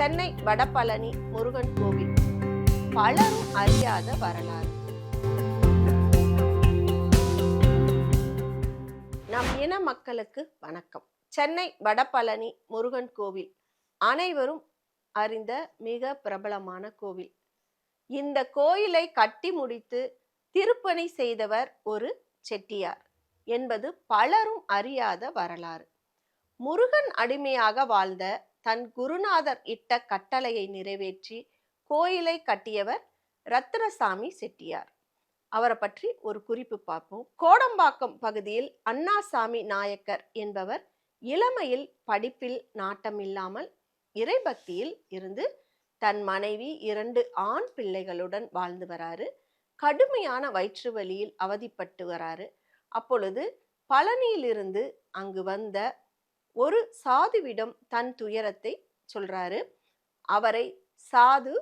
சென்னை வடபழனி முருகன் கோவில். பலரும் அறியாத வரலாறு. நம் இன மக்களுக்கு வணக்கம். சென்னை வடபழனி முருகன் கோவில் அனைவரும் அறிந்த மிக பிரபலமான கோவில். இந்த கோயிலை கட்டி முடித்து திருப்பணி செய்தவர் ஒரு செட்டியார் என்பது பலரும் அறியாத வரலாறு. முருகன் அடிமையாக வாழ்ந்த தன் குருநாதர் இட்ட கட்டளையை நிறைவேற்றி கோயிலை கட்டியவர் ரத்னசாமி செட்டியார். அவரை பற்றி ஒரு குறிப்பு பார்ப்போம். கோடம்பாக்கம் பகுதியில் அண்ணாசாமி நாயக்கர் என்பவர் இளமையில் படிப்பில் நாட்டமில்லாமல் இறைபக்தியில் இருந்து தன் மனைவி இரண்டு ஆண் பிள்ளைகளுடன் வாழ்ந்து வராரு. கடுமையான வயிற்று வலியில் அவதிப்பட்டு வராரு. அப்பொழுது பழனியிலிருந்து அங்கு வந்த ஒரு சாதுவிடம் தன் துயரத்தை சொல்றாரு. அவரை சாது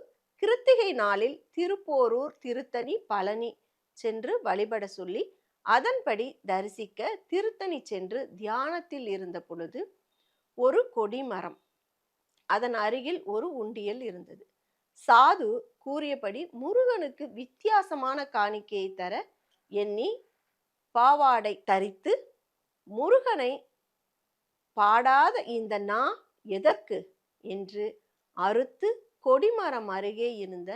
கிருத்திகை நாளில் திருப்போரூர் திருத்தணி பழனி சென்று வழிபட சொல்லி அதன்படி தரிசிக்க திருத்தணி சென்று தியானத்தில் இருந்த பொழுது ஒரு கொடிமரம் அதன் அருகில் ஒரு உண்டியல் இருந்தது. சாது கூறியபடி முருகனுக்கு வித்தியாசமான காணிக்கையை தர எண்ணி பாவாடை தரித்து முருகனை பாடாத இந்த நா எதற்கு? என்று அறுத்து கொடிமரம் அருகே இருந்த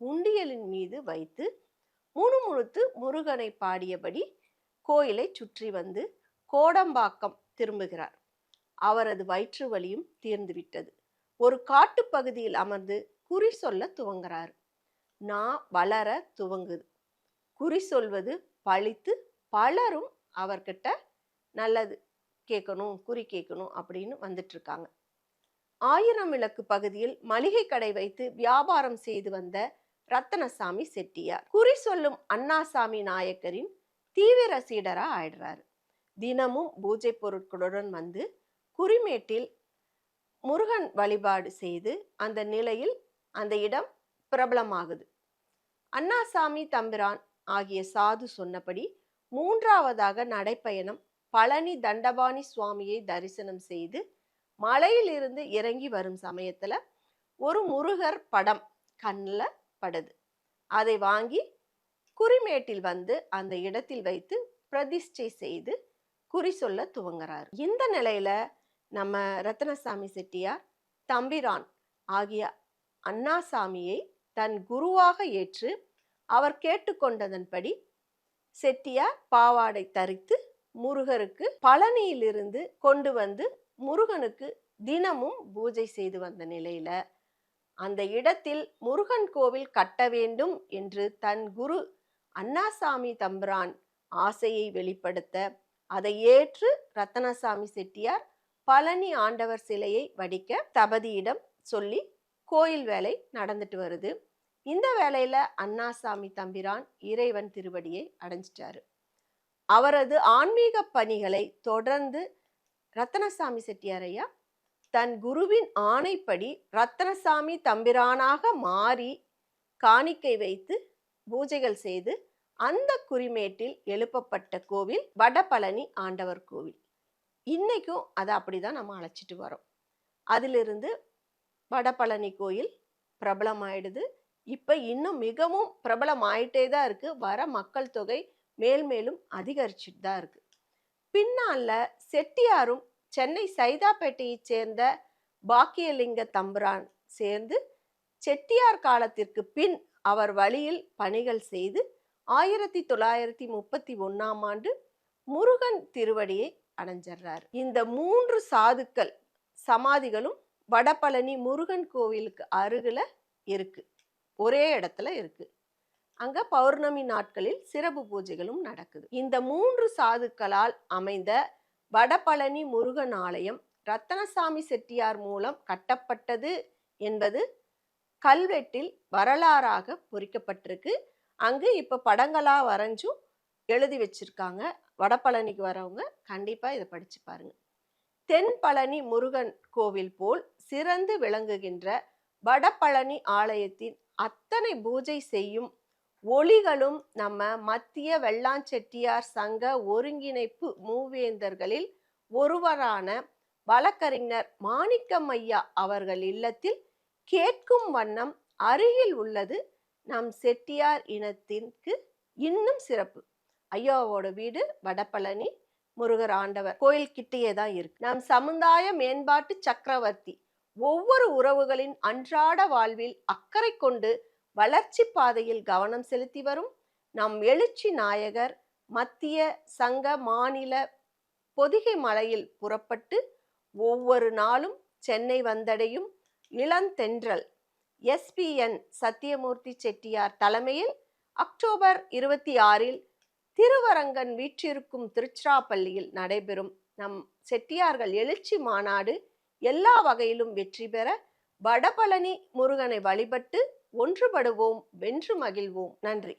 உண்டியலின் மீது வைத்து முணுமுணுத்து முருகனை பாடியபடி கோயிலை சுற்றி வந்து கோடம்பாக்கம் திரும்புகிறார். அவரது வயிற்று வலியும் தீர்ந்துவிட்டது. ஒரு காட்டுப்பகுதியில் அமர்ந்து குறி சொல்ல துவங்குறார் நான் வளர துவங்குது. குறி சொல்வது பழித்து பலரும் அவர்கிட்ட நல்லது. கேட்கணும் குறி கேட்கணும் அப்படின்னு வந்துட்டுருக்காங்க. ஆயிரம் விளக்கு பகுதியில் மளிகை கடை வைத்து வியாபாரம் செய்து வந்த ரத்தனசாமி செட்டியார். குறி சொல்லும் அண்ணாசாமி நாயக்கரின் தீவிர சீடராக ஆயிடுறாரு. தினமும் பூஜை பொருட்களுடன் வந்து குறிமேட்டில் முருகன் வழிபாடு செய்து அந்த நிலையில் அந்த இடம் பிரபலமாகுது. அண்ணாசாமி தம்பிரான் ஆகிய சாது சொன்னபடி மூன்றாவதாக நடைப்பயணம் பழனி தண்டபாணி சுவாமியை தரிசனம் செய்து மலையிலிருந்து இறங்கி வரும் சமயத்தில் ஒரு முருகர் படம் கண்ணில் படுது. அதை வாங்கி குறிமேட்டில் வந்து அந்த இடத்தில் வைத்து பிரதிஷ்டை செய்து குறி சொல்ல துவங்குறார். இந்த நிலையில நம்ம ரத்னசாமி செட்டியார் தம்பிரான் ஆகிய அண்ணாசாமியை தன் குருவாக ஏற்று அவர் கேட்டுக்கொண்டதன்படி செட்டியார் பாவாடை தரித்து முருகருக்கு பழனியிலிருந்து கொண்டு வந்து முருகனுக்கு தினமும் பூஜை செய்து வந்த நிலையில அந்த இடத்தில் முருகன் கோவில் கட்ட வேண்டும் என்று தன் குரு அண்ணாசாமி தம்பிரான் ஆசையை வெளிப்படுத்த அதை ஏற்று ரத்தனசாமி செட்டியார் பழனி ஆண்டவர் சிலையை வடிக்க தபதியிடம் சொல்லி கோயில் வேலை நடந்துட்டு வருது. இந்த வேலையில அண்ணாசாமி தம்பிரான் இறைவன் திருவடியை அடைஞ்சிட்டாரு. அவரது ஆன்மீக பணிகளை தொடர்ந்து ரத்தனசாமி செட்டியாரையா தன் குருவின் ஆணைப்படி ரத்தனசாமி தம்பிரானாக மாறி காணிக்கை வைத்து பூஜைகள் செய்து அந்த குறிமேட்டில் எழுப்பப்பட்ட கோவில் வடபழனி ஆண்டவர் கோவில். இன்றைக்கும் அதை அப்படிதான் நம்ம அழைச்சிட்டு வரோம். அதிலிருந்து வடபழனி கோயில் பிரபலமாயிடுது. இப்போ இன்னும் மிகவும் பிரபலமாயிட்டே தான் இருக்குது வர மக்கள் தொகை மேல் மேலும் அதிகரிச்சுட்டு தான் இருக்கு. பின்னால செட்டியாரும் சென்னை சைதாப்பேட்டையைச் சேர்ந்த பாக்கியலிங்க தம்புரான் சேர்ந்து செட்டியார் காலத்திற்கு பின் அவர் வழியில் பணிகள் செய்து ஆயிரத்தி தொள்ளாயிரத்தி முப்பத்தி ஒன்றாம் ஆண்டு முருகன் திருவடியை அடைஞ்சிடுறாரு இந்த மூன்று சாதுக்கள் சமாதிகளும் வடபழனி முருகன் கோவிலுக்கு அருகில் இருக்கு. ஒரே இடத்துல இருக்குது அங்க பௌர்ணமி நாட்களில் சிறப்பு பூஜைகளும் நடக்குது. இந்த மூன்று சாதுக்களால் அமைந்த வடபழனி முருகன் ஆலயம் ரத்தனசாமி செட்டியார் மூலம் கட்டப்பட்டது என்பது கல்வெட்டில் வரலாறாக பொறிக்கப்பட்டிருக்கு. அங்கு இப்ப படங்களா வரைஞ்சும் எழுதி வச்சிருக்காங்க. வடபழனிக்கு வரவங்க கண்டிப்பா இதை படிச்சு பாருங்க. தென்பழனி முருகன் கோவில் போல் சிறந்து விளங்குகின்ற வடபழனி ஆலயத்தின் அத்தனை பூஜை செய்யும் ஒளிகளும் நம்ம மத்திய வெள்ளாஞ்செட்டியார் சங்க ஒருங்கிணைப்பு மூவேந்தர்களில் ஒருவரான வழக்கறிஞர் மாணிக்கம் ஐயா அவர்கள் இல்லத்தில் கேட்கும் வண்ணம் அருகில் உள்ளது நம் செட்டியார் இனத்திற்கு இன்னும் சிறப்பு. ஐயாவோட வீடு வடபழனி முருகர் ஆண்டவர் கோயில் கிட்டேயே தான் இருக்கு. நம் சமுதாய மேம்பாட்டு சக்கரவர்த்தி ஒவ்வொரு உறவுகளின் அன்றாட வாழ்வில் அக்கறை கொண்டு வளர்ச்சி பாதையில் கவனம் செலுத்தி வரும். நம் எழுச்சி நாயகர் மத்திய சங்க மாநில பொதிகை மலையில் புறப்பட்டு ஒவ்வொரு நாளும் சென்னை வந்தடையும் இளந்தென்றல் எஸ்பிஎன் சத்தியமூர்த்தி செட்டியார் தலைமையில் அக்டோபர் இருபத்தி ஆறில் திருவரங்கன் வீற்றிருக்கும் திருச்சிராப்பள்ளியில் நடைபெறும். நம் செட்டியார்கள் எழுச்சி மாநாடு எல்லா வகையிலும் வெற்றி பெற வடபழனி முருகனை வழிபட்டு ஒன்றுபடுவோம் வென்று மகிழ்வோம். நன்றி.